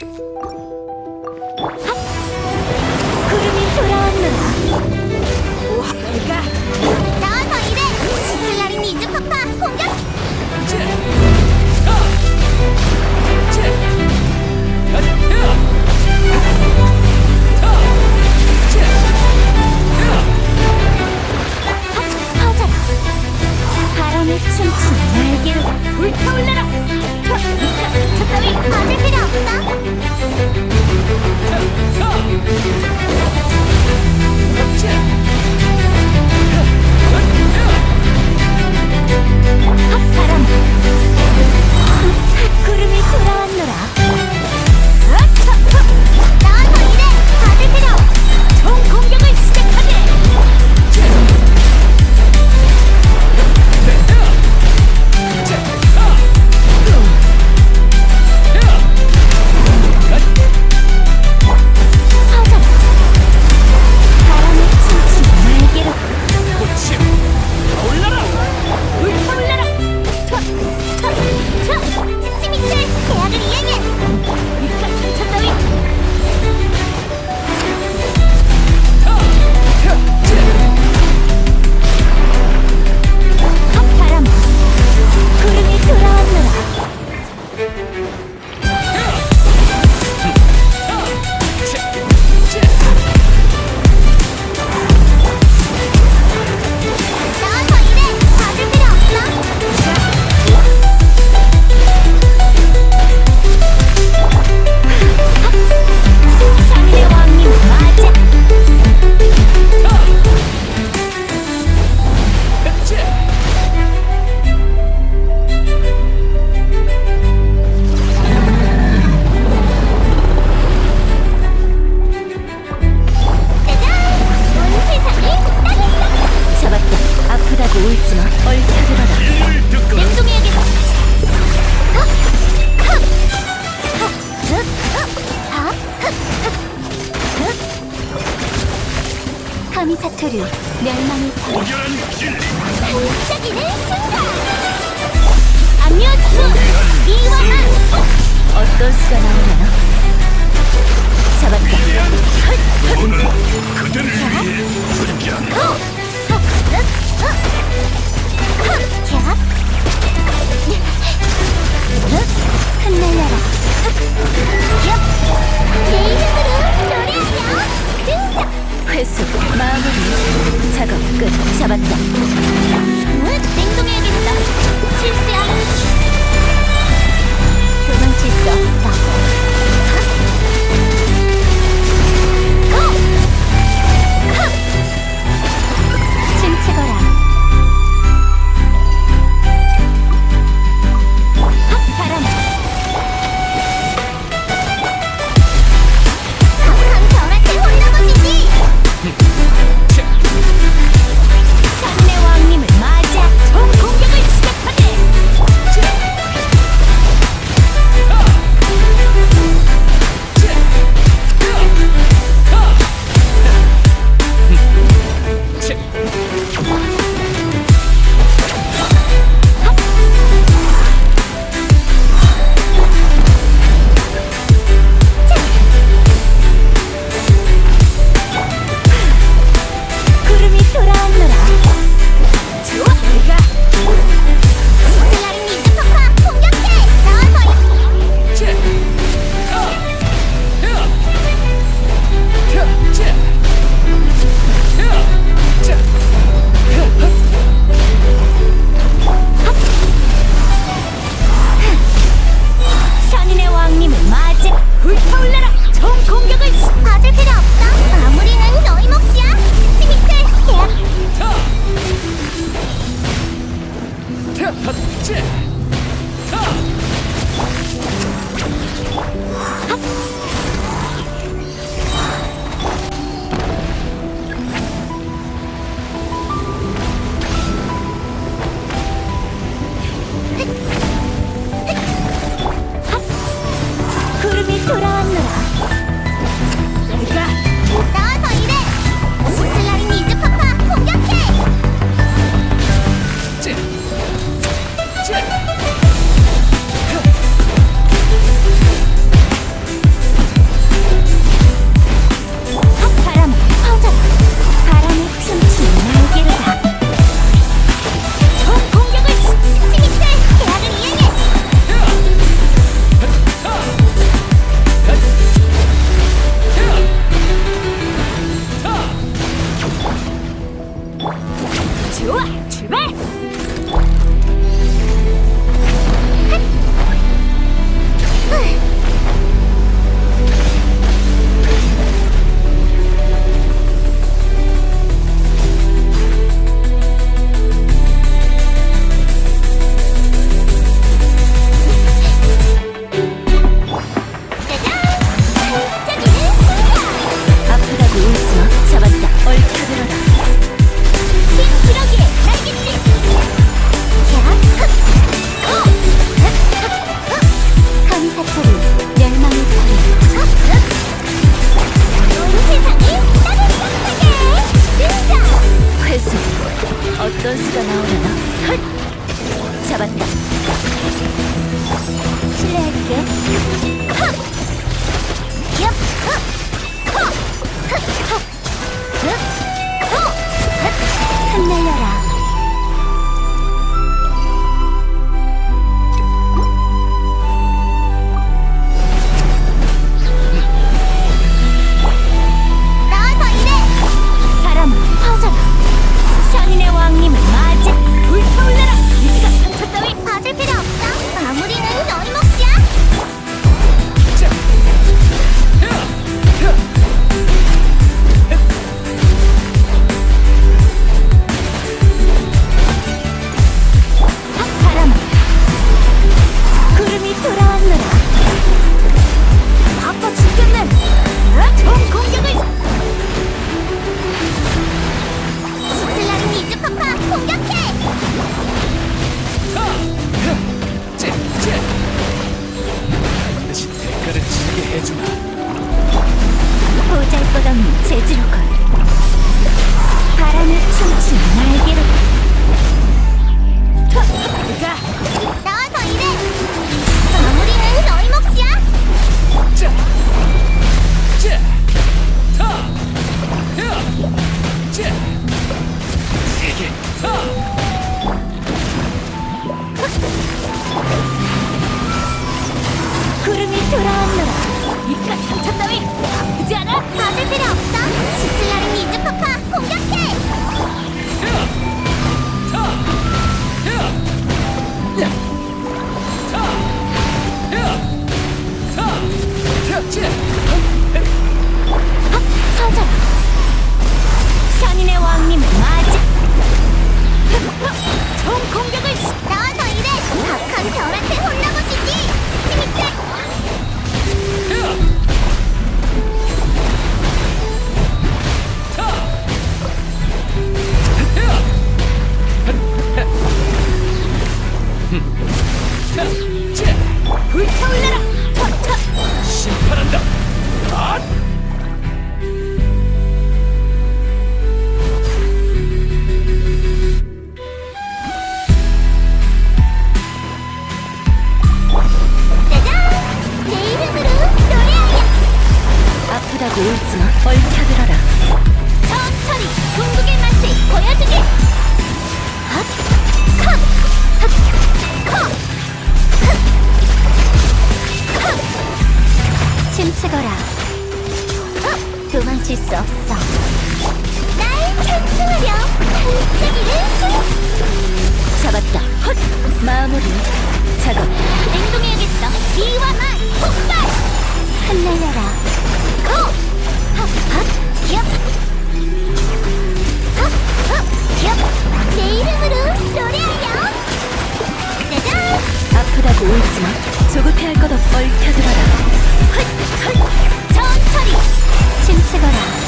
はい 숨어 얼타들어라 냉동이에게서 감히 사투류 멸망의 사 반짝이는 순간. 압류수 이완한 어떤 수가 나오나? 잡았다. 오늘 그들을 위해 존재한다. 캬! 보잘것없는 재주로 걸. 바람에 춤추는 날개로 가! 나와서 일해 마무리는 너희 몫이야! 자! 자! 고 울지마 얽혀들어라 천천히 궁극의 맛을 보여주게 핫! 컷! 핫! 컷! 침체거라 어? 도망칠 수 없어 날 찬송하렴 반짝이는 수 잡았다 헛! 마무리 작업 행동해야겠어 이와 만 폭발 흩날려라 고! 내 이름으로 노래하렴! 짜잔! 아프다고 울지 마. 조급해할 것 없어. 얽혀들어라. 훗! 훗! 천천히! 침체거라.